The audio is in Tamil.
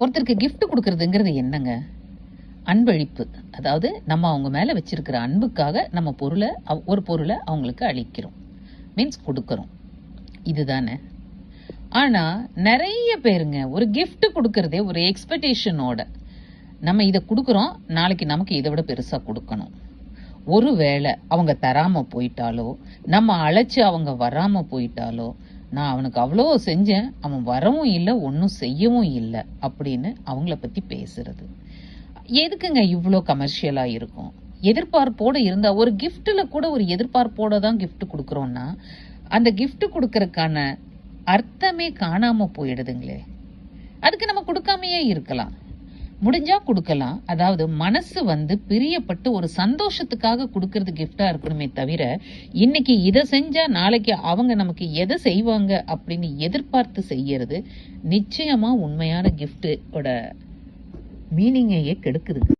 ஒருத்தருக்கு கிஃப்ட் கொடுக்கறதுங்கிறது என்னங்க? அன்பழிப்பு அதாவது நம்ம அவங்க மேலே வச்சிருக்கிற அன்புக்காக நம்ம பொருளை ஒரு பொருளை அவங்களுக்கு அளிக்கிறோம். மீன்ஸ் கொடுக்குறோம். இதுதானே. ஆனால் நிறைய பேருங்க ஒரு கிஃப்ட் கொடுக்கறதே ஒரு எக்ஸ்பெக்டேஷனோட நம்ம இதை கொடுக்குறோம் நாளைக்கு நமக்கு இதை விட பெருசாக கொடுக்கணும். ஒருவேளை அவங்க தராமல் போயிட்டாலோ நம்ம அழைச்சி அவங்க வராமல் போயிட்டாலோ நான் அவனுக்கு அவ்வளோ செஞ்சேன் அவன் வரவும் இல்லை ஒன்றும் செய்யவும் இல்லை அப்படின்னு அவங்கள பற்றி பேசுறது. எதுக்குங்க இவ்வளோ கமர்ஷியலாக இருக்கும்? எதிர்பார்ப்போடு இருந்தால் ஒரு கிஃப்ட்டில் கூட ஒரு எதிர்பார்ப்போட தான் கிஃப்ட் கொடுக்குறோன்னா அந்த கிஃப்ட் கொடுக்கறதுக்கான அர்த்தமே காணாமல் போயிடுதுங்களே. அதுக்கு நம்ம கொடுக்காமயே இருக்கலாம். முடிஞ்சா கொடுக்கலாம். அதாவது மனசு வந்து பிரியப்பட்டு ஒரு சந்தோஷத்துக்காக கொடுக்கறது கிஃப்டா இருக்கணுமே தவிர இன்னைக்கு இதை செஞ்சா நாளைக்கு அவங்க நமக்கு எதை செய்வாங்க அப்படின்னு எதிர்பார்த்து செய்யறது நிச்சயமா உண்மையான கிஃப்டோட மீனிங்கையே கெடுக்குதுங்க